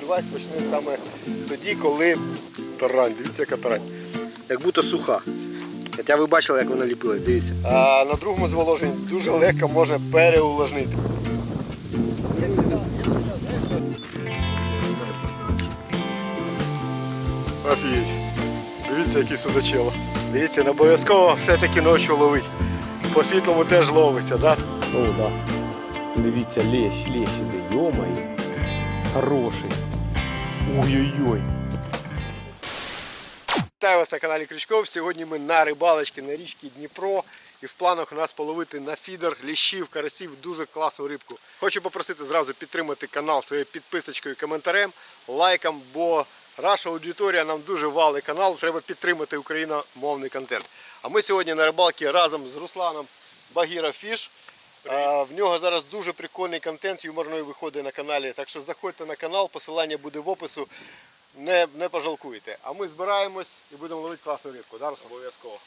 Клювати почне саме тоді, коли тарань, дивіться, яка тарань. Як будто суха. Хоча ви бачили, як вона ліпилась, дивіться. А на другому зволоженні дуже легко можна переувлажнити. Офігеть. Дивіться, який судачело. Дивіться, не обов'язково все-таки ночі ловить. По світлому теж ловиться, так? Да? О, да. Дивіться, лещ, лещ іде, йомає. Хороший. Ой-ой-ой. Вітаю вас на каналі Крючков. Сьогодні ми на рибалочці на річці Дніпро. І в планах у нас половити на фідер ліщів, карасів, дуже класну рибку. Хочу попросити зразу підтримати канал своєю підписочкою, коментарем, лайком, бо наша аудиторія нам дуже валить канал, треба підтримати україномовний контент. А ми сьогодні на рибалці разом з Русланом Багіра Фіш. А, В нього зараз дуже прикольний контент юморний виходить на каналі. Так що заходьте на канал, посилання буде в опису. Не, не пожалкуєте. А ми збираємось і будемо ловити класну рибку. Да, Обов'язково.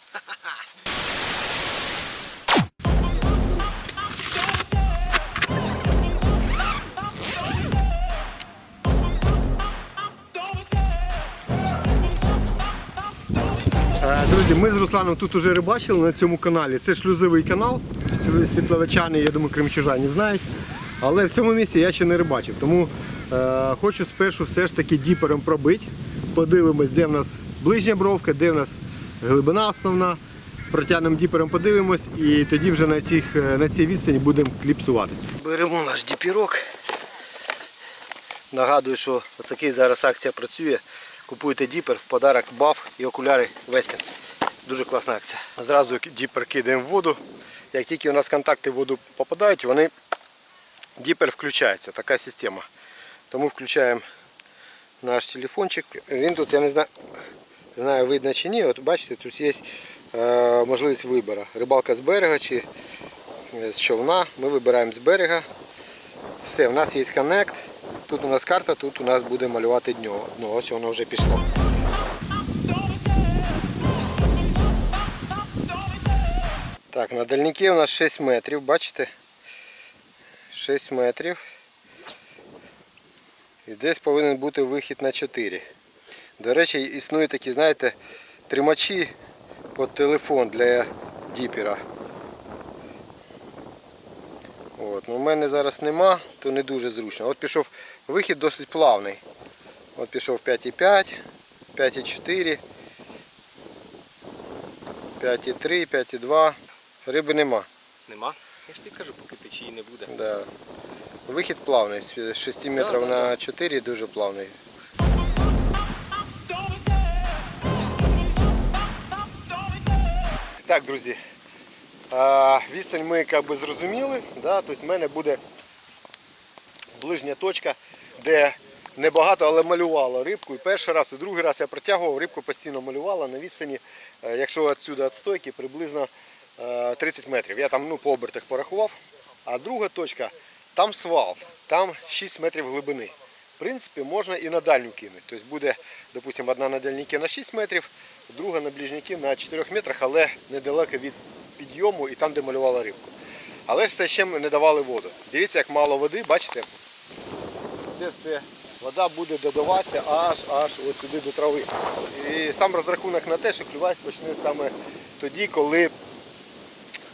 Е, Друзі, ми з Русланом тут уже рибачили на цьому каналі. Це шлюзовий канал. Світловичани, я думаю, кримчужані знають. Але в цьому місці я ще не рибачив. Тому е, хочу спершу все ж таки діпером пробити. Подивимось, де в нас ближня бровка, де в нас глибина основна. Протягнемо діпером, подивимось і тоді вже на, цих, е, на цій відстані будемо кліпсуватися. Беремо наш діпірок. Нагадую, що такий зараз акція працює. Купуєте діпер, в подарок баф і окуляри Вестін. Дуже класна акція. Зразу діпер кидаємо в воду. Як тільки у нас контакти в воду попадають, вони діпер включається. Така система. Тому включаємо наш телефончик. Він тут, я не знаю, знаю видно чи ні. От бачите, тут є е, можливість вибору. Рибалка з берега чи е, з човна. Ми вибираємо з берега. Все, у нас є коннект. Тут у нас карта, тут у нас буде малювати дно. Ось воно вже пішло. Так, на дальнике у нас 6 метрів, бачите? 6 метрів. І десь повинен бути вихід на 4. До речі, існують такі, знаєте, тримачі під телефон для діпера. От. Ну, у мене зараз нема, то не дуже зручно. От пішов вихід досить плавний. От пішов 5,5, 5,4, 5,3, 5,2. Риби нема. Нема? Я ж тобі кажу, поки течії не буде. Да. Вихід плавний, з 6 метрів да, на 4 дуже плавний. Так, друзі. а, Відстань ми як би, зрозуміли. Да? Тобто в мене буде ближня точка, де небагато, але малювала рибку. І перший раз, і другий раз я протягував, рибку постійно малювала на відстані, е, якщо відсюди від стойки, приблизно 30 метрів. Я там ну, по обертах порахував. А друга точка, там свал, там 6 метрів глибини. В принципі, можна і на дальню кинути. Тобто буде, допустимо, одна на дальніки на 6 метрів, друга на ближніки на 4 метрах, але недалеко від підйому і там, де малювала рибку. Але ж це ще не давали воду. Дивіться, як мало води, бачите? Це все. Вода буде додаватися аж аж от сюди до трави. І сам розрахунок на те, що клювати почне саме тоді, коли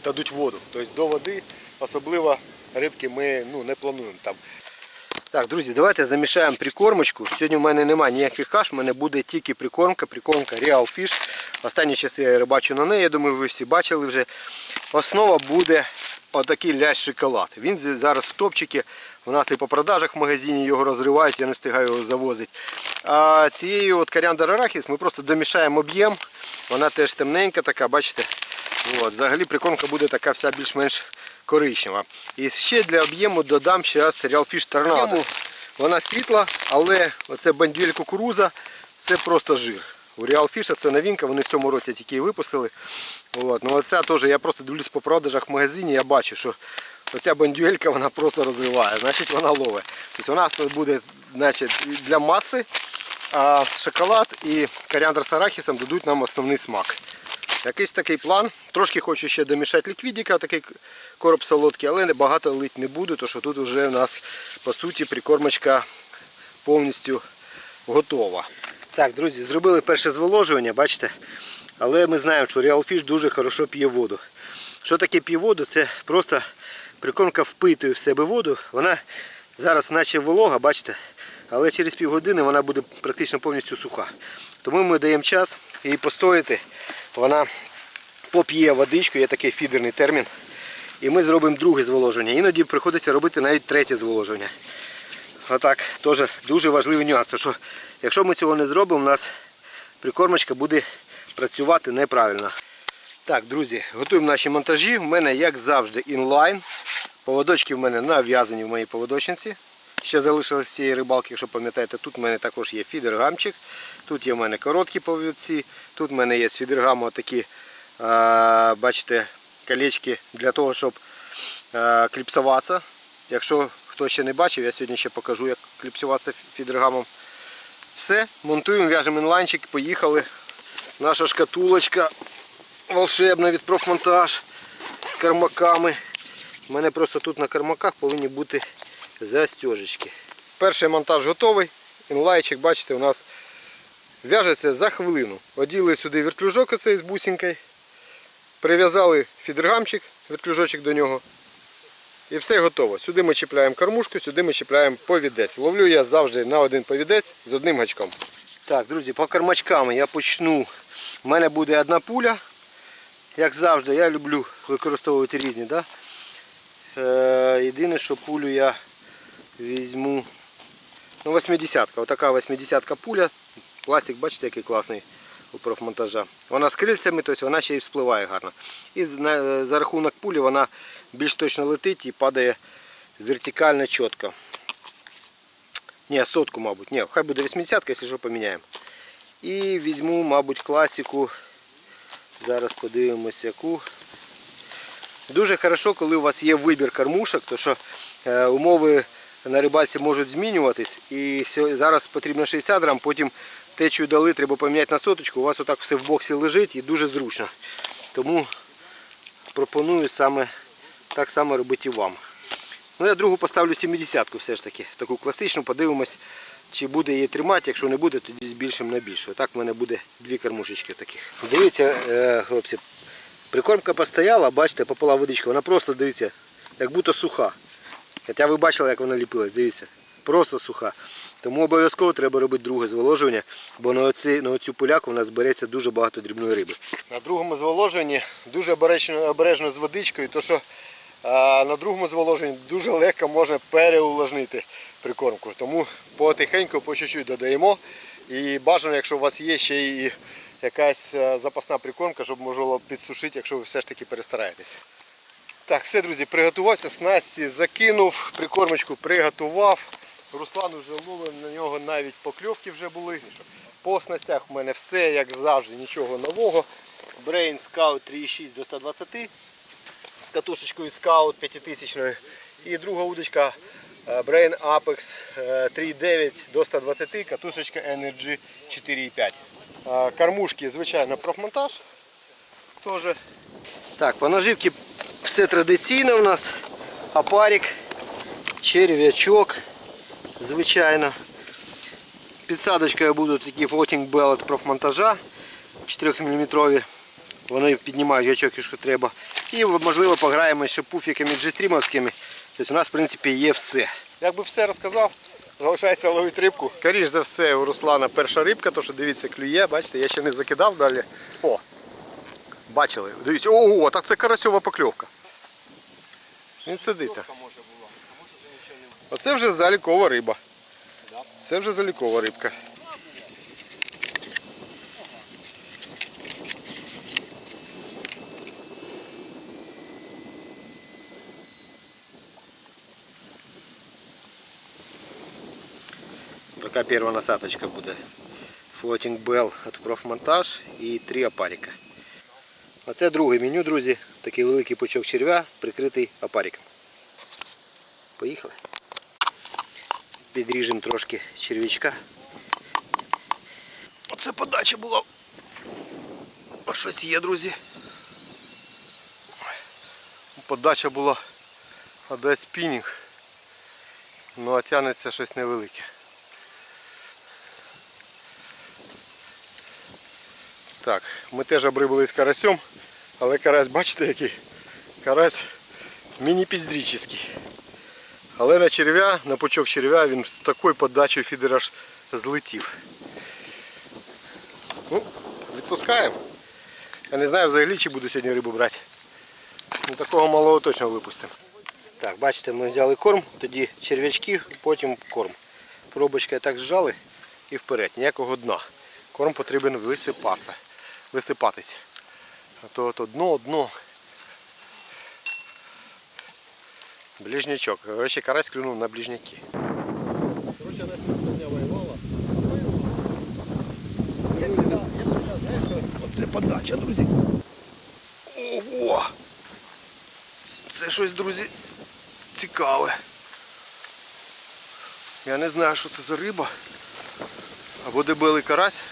дадуть воду. Тобто до води особливо рибки ми ну, не плануємо там. Так, друзі, давайте замішаємо прикормочку. Сьогодні в мене немає ніяких каш, в мене буде тільки прикормка, прикормка Real Fish. Останні часи я рибачу на неї, я думаю, ви всі бачили вже. Основа буде отакий лящ шоколад. Він зараз в топчики. У нас і по продажах в магазині його розривають, я не встигаю його завозити. А цією от коріандр арахіс ми просто домішаємо об'єм. Вона теж темненька така, бачите. От, взагалі прикормка буде така вся більш-менш коричнева. І ще для об'єму додам зараз Real Fish Tornado. Вона світла, але оце бандюель кукуруза це просто жир. У Real Fish це новинка, вони в цьому році тільки її випустили. От. Ну, оця теж, я просто дивлюсь по продажах в магазині, я бачу, що оця бандюелька вона просто розвиває, значить вона ловить. Тобто у нас тут буде значить, для маси, а шоколад і коріандр з арахісом дадуть нам основний смак. Якийсь такий план. Трошки хочу ще домішати ліквідіка, такий короб солодкий, але багато лить не буду, тому що тут вже у нас по суті прикормочка повністю готова. Так, друзі, зробили перше зволожування, бачите? Але ми знаємо, що Fish дуже хорошо п'є воду. Що таке п'є воду? Це просто прикормка впитує в себе воду. Вона зараз наче волога, бачите? Але через півгодини вона буде практично повністю суха. Тому ми даємо час їй постояти. Вона поп'є водичку, є такий фідерний термін. І ми зробимо друге зволоження. Іноді приходиться робити навіть третє зволоження. Отак, теж дуже важливий нюанс. тому що якщо ми цього не зробимо, у нас прикормочка буде працювати неправильно. Так, друзі, готуємо наші монтажі. У мене, як завжди, інлайн. Поводочки в мене нав'язані в моїй поводочниці. Ще залишилось цієї рибалки, якщо пам'ятаєте, тут в мене також є фідергамчик. Тут є в мене короткі повідці. Тут в мене є з фідергаму такі, бачите, колечки для того, щоб кліпсуватися. Якщо хто ще не бачив, я сьогодні ще покажу, як кліпсуватися фідергамом. Все, монтуємо, в'яжемо інлайнчик, поїхали. Наша шкатулочка волшебна від профмонтаж з кармаками. У мене просто тут на кармаках повинні бути застежечки. Перший монтаж готовий. Інлайчик, бачите, у нас в'яжеться за хвилину. Оділи сюди вертлюжок оцей з бусинкою. Прив'язали фідергамчик, вертлюжочок до нього. І все готово. Сюди ми чіпляємо кормушку, сюди ми чіпляємо повідець. Ловлю я завжди на один повідець з одним гачком. Так, друзі, по кормачкам я почну. У мене буде одна пуля. Як завжди, я люблю використовувати різні. Да? Е, єдине, що пулю я візьму. Ну, 80-ка. Отака 80-ка пуля. Пластик, бачите, який класний у профмонтажа. Вона з крильцями, тобто вона ще й вспливає гарно. І за рахунок пулі вона більш точно летить і падає вертикально чітко. Ні, сотку, мабуть. Ні, хай буде 80-ка, якщо що поміняємо. І візьму, мабуть, класику. Зараз подивимось яку. Дуже хорошо, коли у вас є вибір кормушок, тому що е, умови на рибальці можуть змінюватись. І зараз потрібно 60 грам, потім течію дали, треба поміняти на соточку. У вас отак все в боксі лежить і дуже зручно. Тому пропоную саме так само робити і вам. Ну, я другу поставлю 70-ку все ж таки, таку класичну, подивимось, чи буде її тримати, якщо не буде, тоді збільшимо на більшу. Так в мене буде дві кормушечки таких. Дивіться, е, хлопці, прикормка постояла, бачите, попала водичка, вона просто, дивіться, як будто суха. Хоча ви бачили, як вона ліпилась, дивіться, просто суха. Тому обов'язково треба робити друге зволоження, бо на, оці, на оцю поляку у нас збереться дуже багато дрібної риби. На другому зволоженні дуже обережно, обережно з водичкою, то що а, на другому зволоженні дуже легко можна переувлажнити прикормку. Тому потихеньку, по чуть-чуть додаємо. І бажано, якщо у вас є ще і якась е, запасна прикормка, щоб було підсушити, якщо ви все ж таки перестараєтесь. Так, все, друзі, приготувався, снасті закинув, прикормочку приготував. Руслан вже ловив, на нього навіть покльовки вже були. По снастях у мене все, як завжди, нічого нового. Brain Scout 3.6 до 120 з катушечкою Scout 5000 і друга удочка е, Brain Apex е, 3.9 до 120, катушечка Energy 4.5. Е, Кормушки, звичайно, профмонтаж. Теж. Так, по наживці все традиційно у нас. Апарик, черв'ячок, звичайно. Підсадочкою будуть такі floating bellet профмонтажа 4-мм. Вони піднімають гачок, якщо треба. І можливо пограємо ще пуфіками джестрімовськими. Тобто у нас в принципі є все. Якби все розказав, залишається ловити рибку. Скоріше за все у Руслана перша рибка, то що дивіться, клює, бачите, я ще не закидав далі. О! Бачили? Дивіться, ого, так це карасьова покльовка. Він сидить. Оце вже залікова риба. Це вже залікова рибка. Така перша насадочка буде. Floating Bell від профмонтаж і три опарика. А це друге меню, друзі. Такий великий пучок черв'я, прикритий опариком. Поїхали підріжемо трошки черв'ячка. Оце подача була. А щось є, друзі. Подача була а десь пінінг. Ну а тягнеться щось невелике. Так, ми теж обрибили з карасем, але карась, бачите який? Карась міні-піздрічний. Але на черв'я, на пучок черв'я він з такою подачею фідер злетів. Ну, відпускаємо. Я не знаю взагалі, чи буду сьогодні рибу брати. Ну, такого малого точно випустимо. Так, бачите, ми взяли корм, тоді черв'ячки, потім корм. Пробочкою так зжали і вперед, ніякого дна. Корм потрібен висипатися, висипатися. А то, то дно, дно. Ближнячок. Короче, карась клюнув на ближняки. Короче, она сегодня воевала. Я всегда, я всегда, знаєш, що оце подача, друзі. Ого! Це щось, друзі, цікаве. Я не знаю, що це за риба. Або дебелий карась,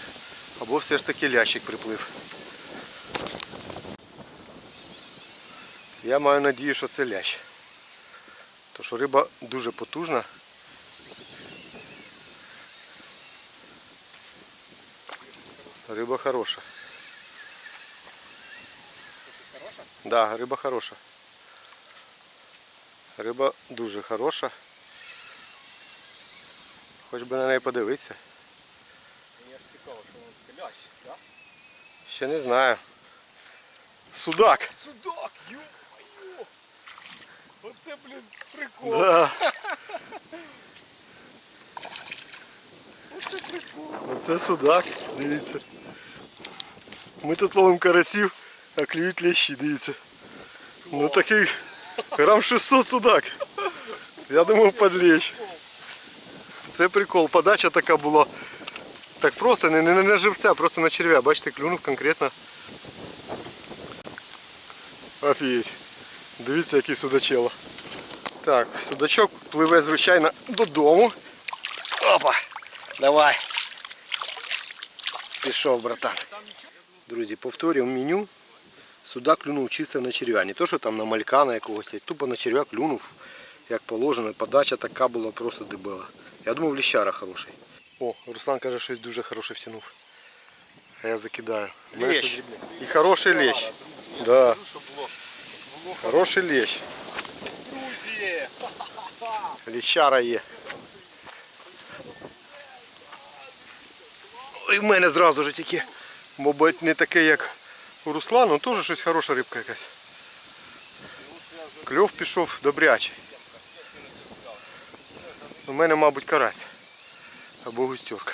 або все ж таки лящик приплив. Я маю надію, що це лящ. То що риба дуже потужна. Риба хороша. Хороша? Да, риба хороша. Риба дуже хороша. Хоч би на неї подивитися. Мені ж цікаво, що воно лящ, так? Ще не знаю. Судак. Судак, ё-моё! Оце, блін, прикол. Да. Оце прикол. Оце судак, дивіться. Ми тут ловимо карасів, а клюють лещі, дивіться. Ну такий грам 600 судак. Я думав під лещ. Це прикол. Подача така була. Так просто, не, не на живця, просто на черв'я. Бачите, клюнув конкретно. Офігеть. Дивіться, який судачело. Так, судачок пливе, звичайно, додому. Опа! Давай. Пішов, братан. Друзі, повторюємо меню. Судак клюнув чисто на черв'я. Не то, що там на малька на якогось, а тупо на черв'я клюнув, як положено. Подача така була просто дебела. Я думав, ліщара хороший. О, Руслан каже, щось дуже хороше втягнув. А я закидаю. Лещ. І хороший лещ. Да. Хороший лещ. Ліщара є. І в мене зразу ж тільки, мабуть, не таке, як у Руслана, але теж щось хороша рибка якась. Кльов пішов добрячий. У мене, мабуть, карась. Або густюрка.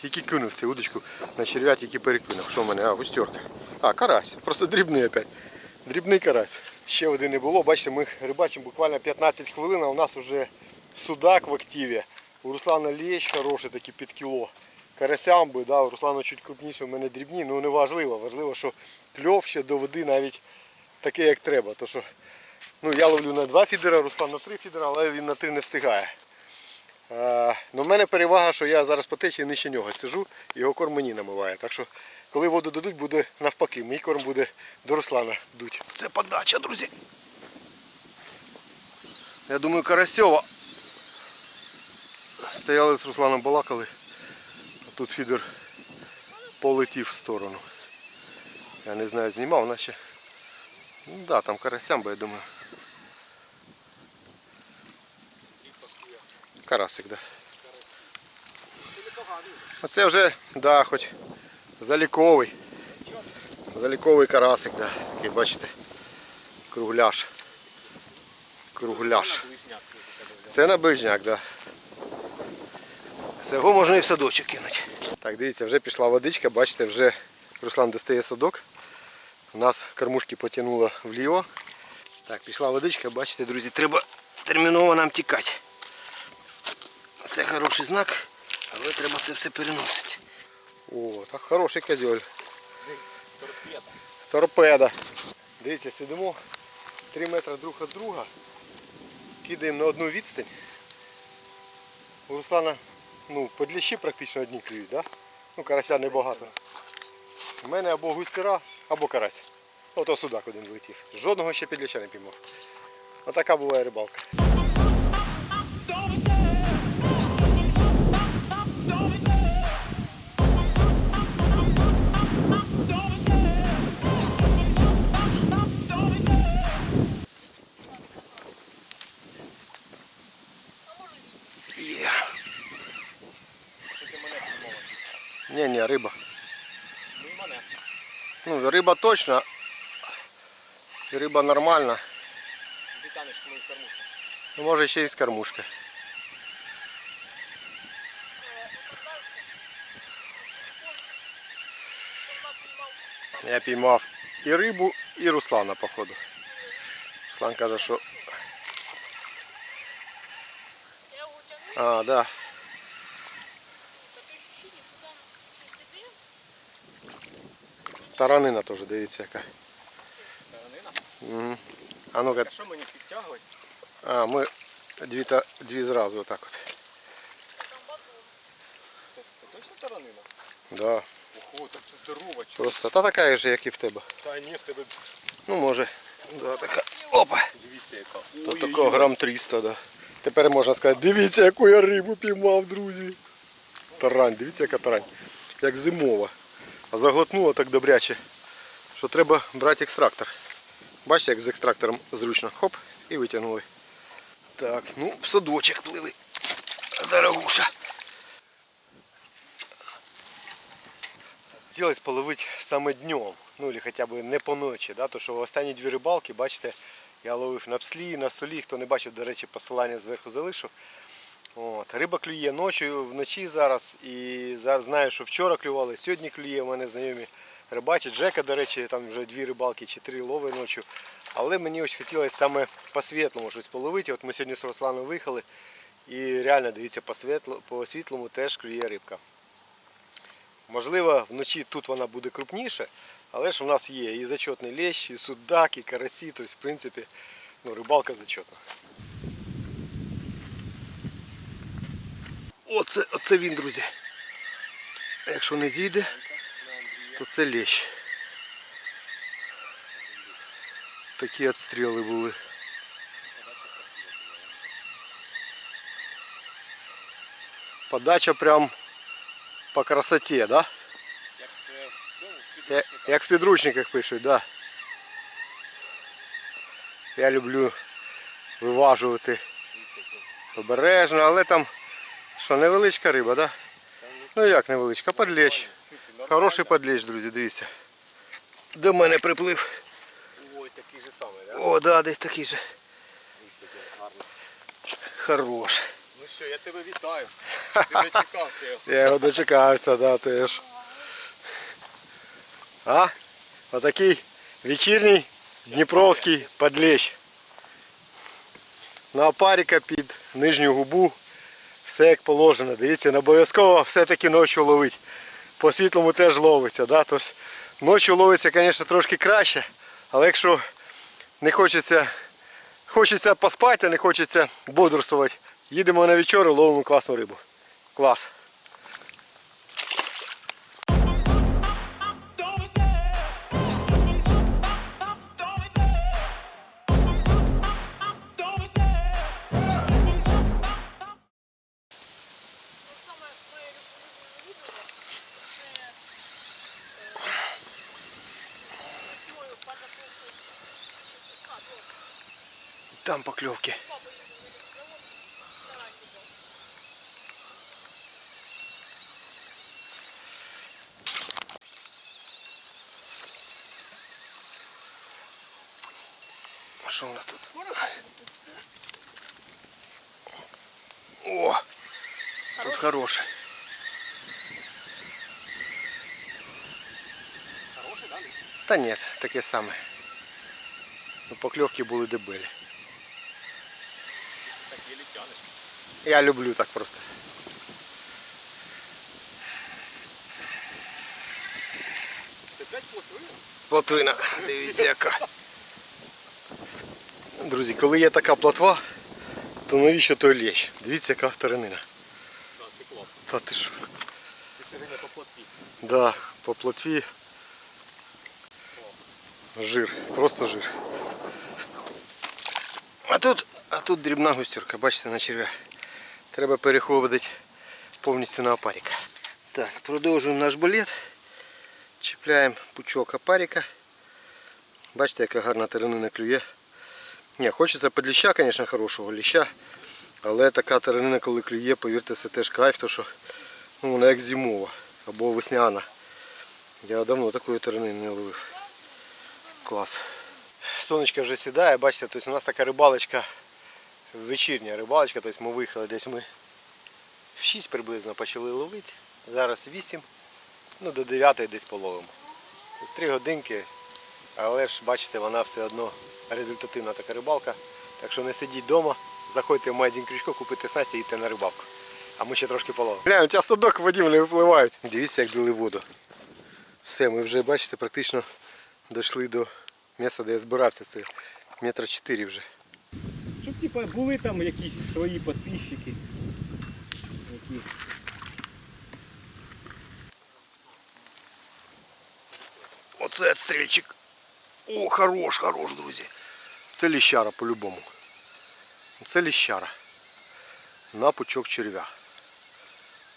Тільки кинув цю удочку на черв'я, тільки перекинув. Що в мене? А, густюрка. А, карась. Просто дрібний опять. Дрібний карась. Ще води не було. Бачите, ми рибачимо буквально 15 хвилин, а у нас вже судак в активі. У Руслана лещ хороший, такий під кіло. Карасям би, да, у Руслана чуть крупніше, у мене дрібні, ну не важливо. Важливо, що кльов ще до води навіть такий, як треба. То, що, ну, я ловлю на два фідера, Руслан на три фідера, але він на три не встигає. Е, ну, в мене перевага, що я зараз по течії нижче нього сижу, його корм мені намиває. Так що, коли воду дадуть, буде навпаки. Мій корм буде до Руслана дуть. Це подача, друзі. Я думаю, Карасьова. Стояли з Русланом балакали. А тут фідер полетів в сторону. Я не знаю, знімав, наче. Ну да, там карасям, бо я думаю. Карасик, да. Оце вже, да, хоч заліковий. Заліковий карасик, да. Такий, бачите, кругляш. Кругляш. Це на ближняк, так. Да. Цього можна і в садочок кинути. Так, дивіться, вже пішла водичка, бачите, вже Руслан достає садок. У нас кормушки потягнуло вліво. Так, пішла водичка, бачите, друзі, треба терміново нам тікати. Це хороший знак, але треба це все переносити. О, так хороший козьоль. Торпеда. Торпеда. Дивіться, сидимо 3 метри друг від друга. Кидаємо на одну відстань. У Руслана ну, подліщі практично одні клюють, да? Ну, карася небагато. У мене або густера, або карась. Ото судак один влетів. Жодного ще підліща не піймав. Отака буває рибалка. Ну, риба точно. І риба нормальна. Ти тянеш мою кормушку. Ну, може ще й з кормушки. Я піймав і рибу, і Руслана, походу. Руслан каже, що. Я его тяну, А, да. такое ощущение, что там следы. Таранина теж, дивіться яка. Таранина. Угу. А ну-ка, А що мені підтягувати? а, ми дві, та, дві зразу отак от. Це, точно таранина? Да. Ого, так це здорова. чого? Просто та така ж, як і в тебе. Та ні, в тебе Ну, може. Да, така. Опа! дивіться яка. То Ой, такого грам 300, да. Тепер можна сказати, дивіться, яку я рибу піймав, друзі. Тарань, дивіться, яка тарань. Як зимова. А заглотнула так добряче, що треба брати екстрактор. Бачите, як з екстрактором зручно. Хоп, і витягнули. Так, ну, в садочок пливи. Дорогуша. Хотілося половити саме днем, ну або хоча б не по ночі, да? то що останні дві рибалки, бачите, я ловив на пслі, на солі, хто не бачив, до речі, посилання зверху залишу. От. Риба клює ночі, вночі зараз. І знаю, що вчора клювали, сьогодні клює, у мене знайомі рибачать. Жека, до речі, там вже дві рибалки чи три лови ночі. Але мені ось хотілося саме по світлому щось половити. От ми сьогодні з Русланом виїхали. І реально, дивіться, по, світло, по світлому теж клює рибка. Можливо, вночі тут вона буде крупніше, але ж у нас є і зачетний лещ, і судак, і карасі, тобто, в принципі, ну, рибалка зачетна. Оце, оце він, друзі. Якщо не зійде, то це лещ. Такі відстріли були. Подача прям по красоті, да? Як в підручниках пишуть, да. Я люблю виважувати обережно, але там що, невеличка риба, да? Ну як невеличка, подлещ. Хороший подлещ, друзі, дивіться. До мене приплив. Ой, такий же самий, да? О, да, десь такий же. Хорош. Ну що, я тебе вітаю. Ти дочекався його. Я його дочекався, да, теж. А? Отакий вечірній дніпровський подлещ. На опаріка під нижню губу. Все як положено. Дивіться, не обов'язково все-таки ночі ловить. По світлому теж ловиться. Да? Тобто, ночі ловиться, звісно, трошки краще. Але якщо не хочеться, хочеться поспати, а не хочеться бодрствувати, їдемо на вечір і ловимо класну рибу. Клас. Там покльовки. папа їздив на завод, тараньку був. А що у нас тут? О! Тут хороший. Хороший, да? Та ні, таке саме. Ну, покльовки були дебелі. Так. Я люблю так просто. Ти п'ять плотвина? Плотвина, дивіться яка. Друзі, коли є така плотва, то навіщо той лещ? Дивіться, яка вторинина. Так, ти класно. Та ти що? Ти сьогодні по плотві. Да, по плотві жир, просто жир. А тут, а тут дрібна густюрка, бачите, на черв'я. Треба переходити повністю на опаріка. Так, продовжуємо наш балет. Чіпляємо пучок опаріка. Бачите, яка гарна теренина клює. Ні, хочеться під ліща, звісно, хорошого ліща. Але така теренина, коли клює, повірте, це теж кайф, то що ну, вона як зимова. або весняна. Я давно такої терни не ловив. Клас. Сонечко вже сідає, бачите, тобто у нас така рибалочка, вечірня рибалочка, тобто ми виїхали десь ми в 6 приблизно почали ловити. Зараз 8, ну до 9 десь половимо. Тобто 3 годинки, але ж бачите, вона все одно результативна така рибалка. Так що не сидіть вдома, заходьте в магазин крючко, купите снасті і йдете на рибалку. А ми ще трошки половимо. Глянь, у тебе садок водів не випливають. Дивіться, як били воду. Все, ми вже, бачите, практично дійшли до місця, де я збирався. Це метра 4 вже. Щоб типа були там якісь свої підписчики. Які... Оце стрільчик. О, хорош, хорош, друзі. Це ліщара по-любому. Це ліщара. На пучок черв'я.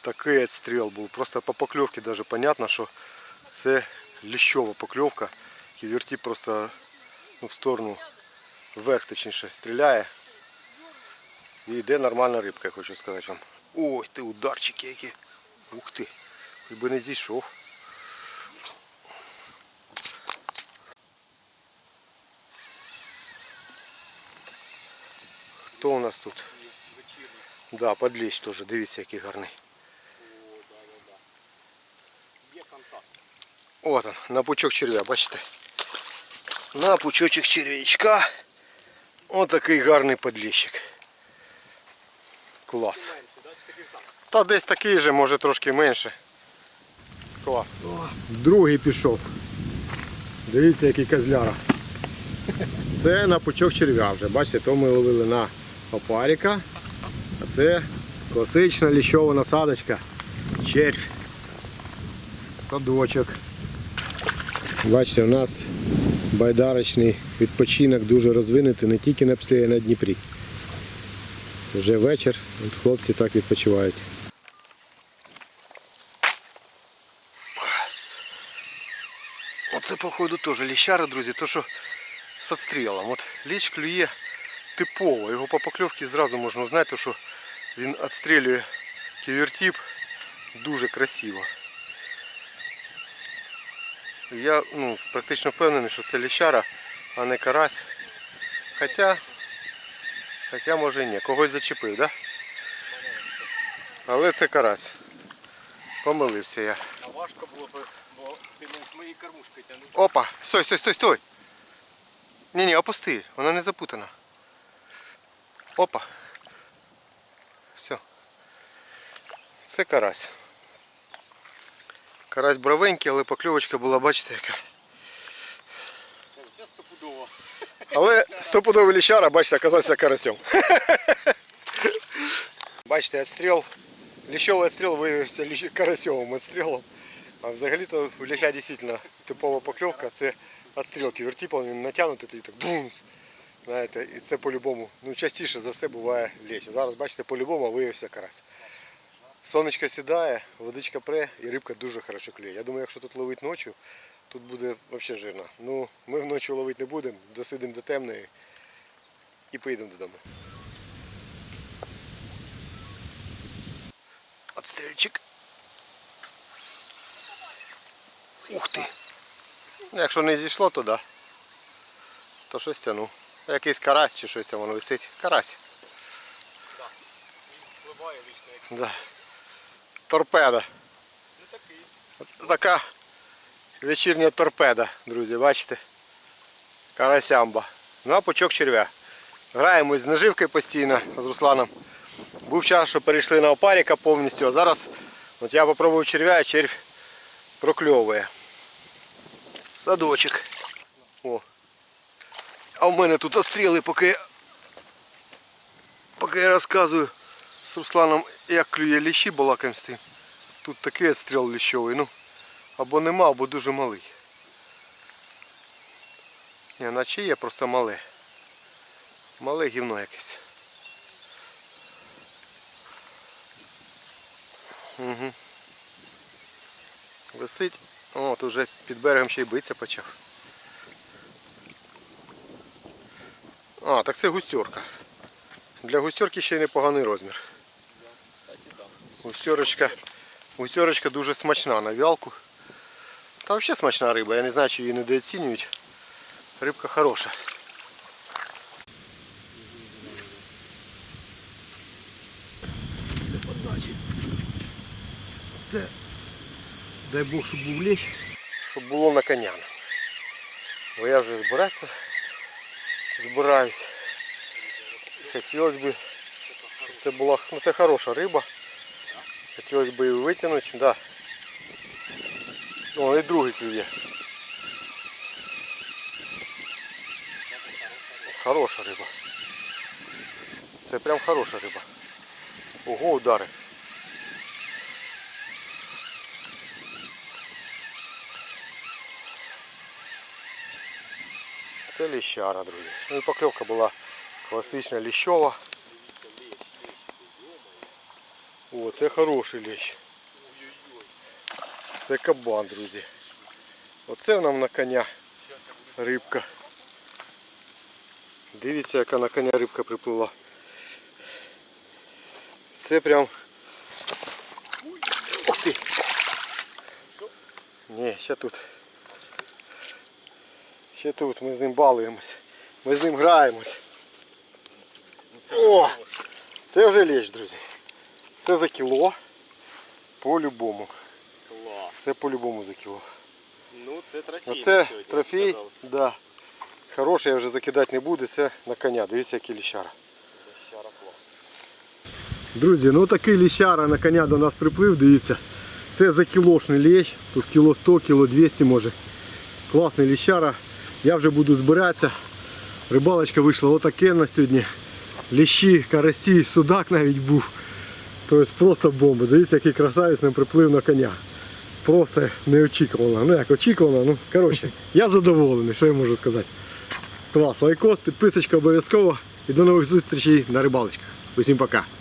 Такий відстріл був. Просто по покльовці даже понятно, що це ліщова покльовка. Ківерті просто ну, в сторону вверх точніше стріляє. І йде нормальна рибка, я хочу сказати вам. Ой, ти ударчики які. Ух ти. Хоч би не зійшов. Хто у нас тут? Да, подліч теж, дивіться, який гарний. Є контакт. От он, на пучок черв'я, бачите? На пучочок черв'ячка. Ось такий гарний подліщик. Клас. Та десь такий же, може трошки менше. Клас. Другий пішов. Дивіться, який козляра. Це на пучок черв'я вже. Бачите, то ми ловили на опаріка. А це класична ліщова насадочка. Червь. Садочок. Бачите, у нас байдарочний відпочинок дуже розвинутий не тільки на Пслі, а й на Дніпрі. Вже вечір, от хлопці так відпочивають. Оце, походу, теж ліщара, друзі, то що з отстрілом. От ліч клює типово. Його по покльовці зразу можна узнати, що він відстрілює ківертіп дуже красиво. Я ну, практично впевнений, що це ліщара, а не карась. Хоча, хоча може і ні. Когось зачепив? Да? Але це карась. Помилився я. А важко було б, бо ти не з моєї кормушки тягнув. Опа! Стой, стой, стой, стой! Ні, ні, опусти, вона не запутана. Опа. Все. Це карась. Карась бровенький, але покльовочка була, бачите, яка. Це стопудово. Але стопудовий ліщара, бачите, оказався карасем. Бачите, відстріл, ліщовий відстріл виявився ліщ- карасьовим відстрілом. А взагалі-то у ліща дійсно типова покльовка, це відстріл ківертіпом, він натягнутий тоді так бумс. Знаєте, і це по-любому, ну частіше за все буває лещ. Зараз бачите, по-любому виявився карась. Сонечко сідає, водичка пре і рибка дуже хорошо клює. Я думаю, якщо тут ловити ночі, тут буде взагалі жирно. Ну, ми вночі ловити не будемо, досидимо до темної і поїдемо додому. Отстрільчик. Ух ти. Ну, Якщо не зійшло, то да. То щось тяну. Якийсь карась чи щось там воно висить. Карась. Він впливає вічно як Да. Торпеда. ну такий. Така вечірня торпеда, друзі, бачите? Карасямба. На пучок черв'я. Граємось з наживкою постійно з Русланом. Був час, що перейшли на опаріка повністю, а зараз от я попробував черв'я, і червь прокльовує. Садочок. О. А в мене тут остріли, поки, я- поки я розказую з Русланом, як клює ліщі тим. Тут такий відстріл ліщовий, ну або нема, або дуже малий. Ні, наче є просто мале. Мале гівно якесь. Угу. Висить. О, тут вже під берегом ще й биться почав. А, так це густерка. Для густерки ще й непоганий розмір. Кстати, так. Густерочка, Гусьорочка дуже смачна на вялку. Та взагалі смачна риба, я не знаю, чи її недооцінюють. Рибка хороша. Це дай Бог, щоб був лещ, щоб було на коня. Бо я вже збирався, збираюсь. Хотілося б, щоб це була ну, це хороша риба. Хотілося б її витягнути, да. О, і другий клює. Хороша риба. Це прям хороша риба. Ого, удари. Це ліщара, друзі. Ну і покльовка була класична ліщова. О, це хороший лещ. Це кабан, друзі. Оце нам на коня рибка. Дивіться, яка на коня рибка приплила. Це прям. Ух ти! Ні, ще тут. Ще тут ми з ним балуємось. Ми з ним граємось. О! Це вже лещ, друзі. Це за кіло. По-любому. Це по-любому за кіло. Ну це трофей. Оце трофей, да. Хороший я вже закидати не буду, це на коня. Дивіться, який ліщара. Друзі, ну такий ліщара на коня до нас приплив, дивіться. Це за кілошний лещ, тут кіло 100, кіло 200 може. Класний ліщара. Я вже буду збиратися. Рибалочка вийшла отаке на сьогодні. Ліщі, карасі, судак навіть був. Тобто просто бомба. Дивіться, який красавець нам приплив на коня. Просто неочікувано. Ну як очікувано, ну коротше, я задоволений, що я можу сказати. Клас, лайкос, підписочка обов'язково і до нових зустрічей на рибалочках. Усім пока.